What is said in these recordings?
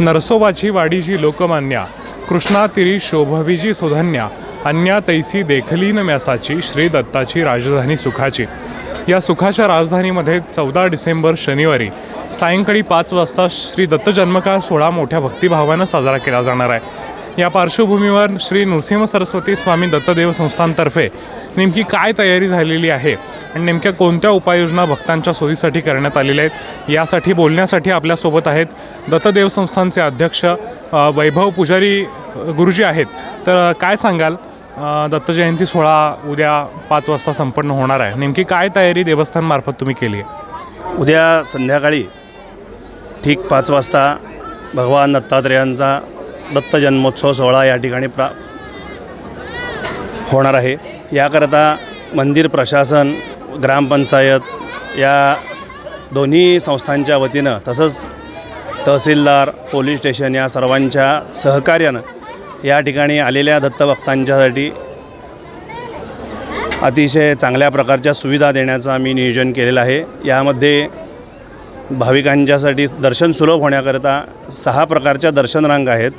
नरसोबाची वाडीची लोकमान्या कृष्णा तिरी शोभविजी सुधन्या अन्या तैसी देखलीन म्यासाची श्री दत्ताची राजधानी सुखाची. या सुखाच्या राजधानीमध्ये चौदा डिसेंबर शनिवारी सायंकाळी पाच वाजता श्री दत्त जन्मकाळ सोहळा मोठ्या भक्तिभावानं साजरा केला जाणार आहे. या पार्श्वभूमीवर श्री नृसिंह सरस्वती स्वामी दत्तदेव संस्थांतर्फे नेमकी काय तयारी झालेली आहे? आणि नेमक्या कोणत्या उपाययोजना भक्तांच्या सोयीसाठी करण्यात आलेल्या आहेत यासाठी बोलण्यासाठी आपल्यासोबत आहेत दत्तदेव संस्थानचे अध्यक्ष वैभव पुजारी गुरुजी आहेत. तर काय सांगाल? दत्त जयंती सोहळा उद्या पाच वाजता संपन्न होणार आहे. नेमकी काय तयारी देवस्थानमार्फत तुम्ही केली आहे? उद्या संध्याकाळी ठीक पाच वाजता भगवान दत्तात्रेयांचा दत्त जन्मोत्सव सोहळा या ठिकाणी प्रा होणार आहे. याकरता मंदिर प्रशासन ग्रामपंचायत या दोन्ही संस्थांच्या वतीनं तसंच तहसीलदार पोलीस स्टेशन या सर्वांच्या सहकार्यानं या ठिकाणी आलेल्या दत्तभक्तांच्यासाठी अतिशय चांगल्या प्रकारच्या सुविधा देण्याचं आम्ही नियोजन केलेलं आहे. यामध्ये भाविकांच्यासाठी दर्शन सुलभ होण्याकरता सहा प्रकारच्या दर्शनरांग आहेत.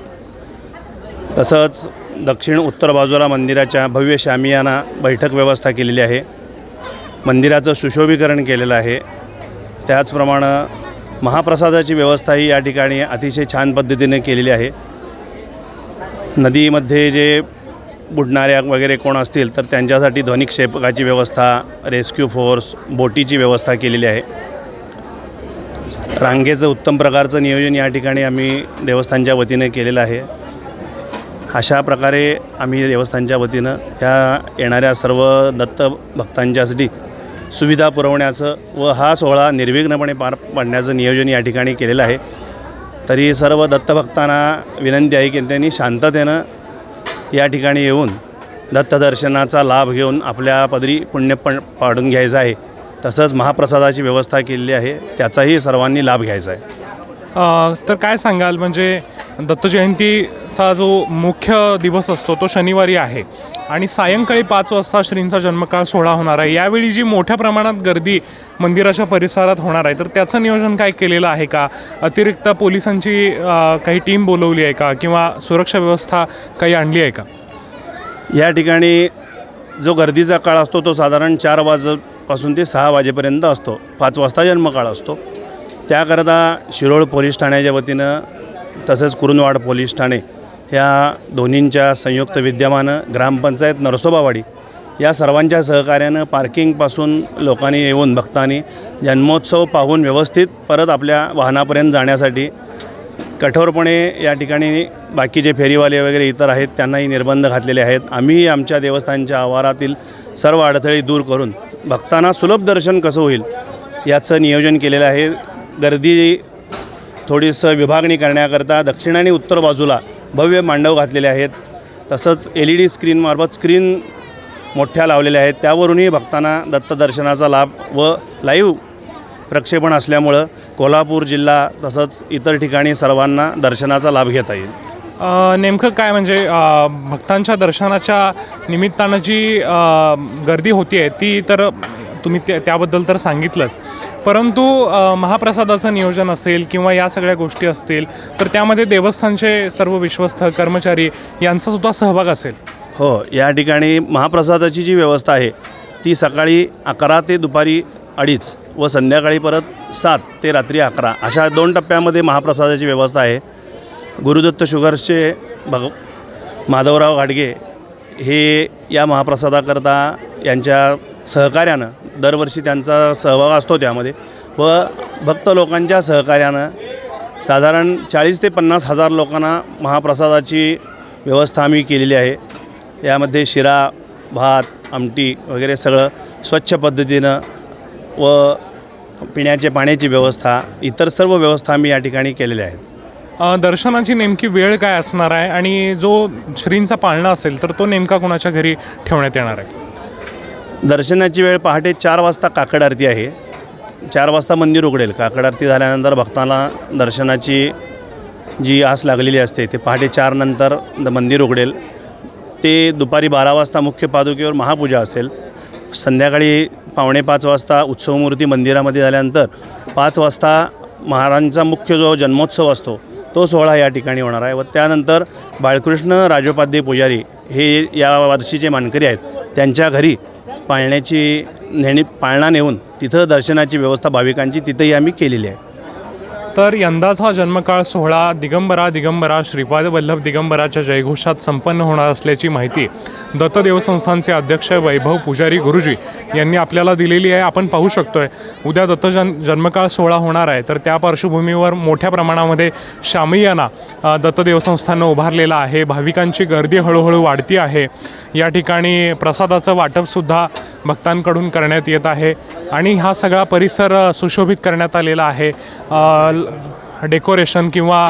तसंच दक्षिण उत्तर बाजूला मंदिराच्या भव्य शामियाना बैठक व्यवस्था केलेली आहे. मंदिराचं सुशोभीकरण केलेलं आहे. त्याचप्रमाणे महाप्रसादाची व्यवस्थाही या ठिकाणी अतिशय छान पद्धतीने केलेली आहे. नदीमध्ये जे बुडणाऱ्या वगैरे कोण असतील तर त्यांच्यासाठी ध्वनिक्षेपकाची व्यवस्था रेस्क्यू फोर्स बोटीची व्यवस्था केलेली आहे. रांगेचं उत्तम प्रकारचं नियोजन या ठिकाणी आम्ही देवस्थानच्या वतीने केलेलं आहे. अशा प्रकारे आम्ही देवस्थानच्या वतीनं ह्या येणाऱ्या सर्व दत्त भक्तांच्यासाठी सुविधा पुरवण्याचं व हा सोहळा निर्विघ्नपणे पार पाडण्याचं नियोजन या ठिकाणी केलेलं आहे. तरी सर्व दत्तभक्तांना विनंती आहे की त्यांनी शांततेनं या ठिकाणी येऊन दत्तदर्शनाचा लाभ घेऊन आपल्या पदरी पुण्य पण पाडून घ्यायचं आहे. तसंच महाप्रसादाची व्यवस्था केलेली आहे. त्याचाही सर्वांनी लाभ घ्यायचा आहे. तर काय सांगाल? म्हणजे दत्त चा जो मुख्य दिवस असतो तो शनिवारी आहे. आणि सायंकाळी पाच वाजता श्रींचा जन्मकाळ सोहळा होणार आहे. यावेळी जी मोठ्या प्रमाणात गर्दी मंदिराच्या परिसरात होणार आहे तर त्याचं नियोजन काय केलेलं आहे का? अतिरिक्त पोलिसांची काही टीम बोलवली आहे का? किंवा सुरक्षा व्यवस्था काही आणली आहे का? या ठिकाणी जो गर्दीचा काळ असतो तो साधारण चार वाजपासून ते सहा वाजेपर्यंत असतो. पाच वाजता जन्मकाळ असतो. त्याकरता शिरोळ पोलीस ठाण्याच्या वतीनं तसेच कुरुंदवाड पोलीस ठाणे ह्या दोन्हींच्या संयुक्त विद्यमानं ग्रामपंचायत नरसोबावाडी या सर्वांच्या सहकार्यानं पार्किंगपासून लोकांनी येऊन भक्तांनी जन्मोत्सव पाहून व्यवस्थित परत आपल्या वाहनापर्यंत जाण्यासाठी कठोरपणे या ठिकाणी बाकीचे फेरीवाले वगैरे इतर आहेत त्यांनाही निर्बंध घातलेले आहेत. आम्ही आमच्या देवस्थानच्या आवारातील सर्व अडथळे दूर करून भक्तांना सुलभ दर्शन कसं होईल याचं नियोजन केलेलं आहे. गर्दी थोडीसं विभागणी करण्याकरता दक्षिण आणि उत्तर बाजूला भव्य मांडव घातलेले आहेत. तसंच एल ई डी स्क्रीनमार्फत स्क्रीन मोठ्या लावलेल्या आहेत. त्यावरूनही भक्तांना दत्तदर्शनाचा लाभ व लाईव्ह प्रक्षेपण असल्यामुळं कोल्हापूर जिल्हा तसंच इतर ठिकाणी सर्वांना दर्शनाचा लाभ घेता येईल. नेमकं काय म्हणजे भक्तांच्या दर्शनाच्या निमित्तानं जी गर्दी होती आहे ती तर तुम्ही त्या त्याबद्दल तर सांगितलंच. परंतु महाप्रसादाचं नियोजन असेल किंवा या सगळ्या गोष्टी असतील तर त्यामध्ये देवस्थानचे सर्व विश्वस्त कर्मचारी यांचासुद्धा सहभाग असेल. हो या ठिकाणी महाप्रसादाची जी व्यवस्था आहे ती सकाळी अकरा ते दुपारी अडीच व संध्याकाळी परत सात ते रात्री अकरा अशा दोन टप्प्यामध्ये महाप्रसादाची व्यवस्था आहे. गुरुदत्त शुगर्सचे भग माधवराव घाडगे हे या महाप्रसादाकरता यांच्या सहकार्यानं दरवर्षी त्यांचा सहभाग असतो त्यामध्ये. व भक्त लोकांच्या सहकार्यानं साधारण चाळीस ते पन्नास हजार लोकांना महाप्रसादाची व्यवस्था आम्ही केलेली आहे. यामध्ये शिरा भात आमटी वगैरे सगळं स्वच्छ पद्धतीनं व पिण्याचे पाण्याची व्यवस्था इतर सर्व व्यवस्था आम्ही या ठिकाणी केलेल्या आहेत. दर्शनाची नेमकी वेळ काय असणार आहे? आणि जो श्रींचा पाळणा असेल तर तो नेमका कोणाच्या घरी ठेवण्यात येणार आहे? दर्शनाची वेळ पहाटे चार वाजता काकड आरती आहे. चार वाजता मंदिर उघडेल. काकड आरती झाल्यानंतर भक्तांना दर्शनाची जी आस लागलेली असते ते पहाटे चार नंतर द मंदिर उघडेल. ते दुपारी बारा वाजता मुख्य पादुकेवर महापूजा असेल. संध्याकाळी पावणे पाच वाजता उत्सवमूर्ती मंदिरामध्ये झाल्यानंतर पाच वाजता महाराजांचा मुख्य जो जन्मोत्सव असतो तो सोहळा या ठिकाणी होणार आहे. व त्यानंतर बाळकृष्ण राजोपाध्ये पुजारी हे या वर्षीचे मानकरी आहेत. त्यांच्या घरी पाळण्याची नेणी पाळणा नेऊन तिथं दर्शनाची व्यवस्था भाविकांची तिथंही आम्ही केलेली आहे. तर यंदाचा जन्मकाळ सोहळा दिगंबरा दिगंबरा श्रीपाद वल्लभ दिगंबराच्या जयघोषात संपन्न होणार असल्याची माहिती दत्तदेव संस्थानचे अध्यक्ष वैभव पुजारी गुरुजी यांनी आपल्याला दिलेली आहे. आपण पाहू शकतोय उद्या दत्तजन जन्मकाळ सोहळा होणार आहे. तर त्या पार्श्वभूमीवर मोठ्या प्रमाणामध्ये शामियाना दत्तदेव संस्थानं उभारलेला आहे. भाविकांची गर्दी हळूहळू वाढती आहे. या ठिकाणी प्रसादाचं वाटपसुद्धा भक्तांकडून करण्यात येत आहे आणि हा सगळा परिसर सुशोभित करण्यात आलेला आहे. डेकोरेशन किंवा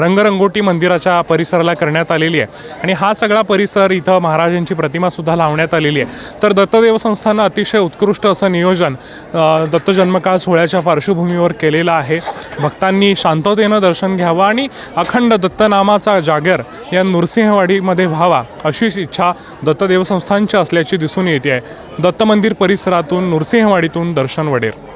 रंगरंगोटी मंदिराच्या परिसराला करण्यात आलेली आहे. आणि हा सगळा परिसर इथं महाराजांची प्रतिमासुद्धा लावण्यात आलेली आहे. तर दत्तदेव संस्थानं अतिशय उत्कृष्ट असं नियोजन दत्तजन्मकाळ सोहळ्याच्या पार्श्वभूमीवर केलेलं आहे. भक्तांनी शांततेनं दर्शन घ्यावं आणि अखंड दत्तनामाचा जागर या नृसिंहवाडीमध्ये व्हावा अशीच इच्छा दत्तदेव संस्थांची असल्याची दिसून येते आहे. दत्त मंदिर परिसरातून नृसिंहवाडीतून दर्शन वडेल.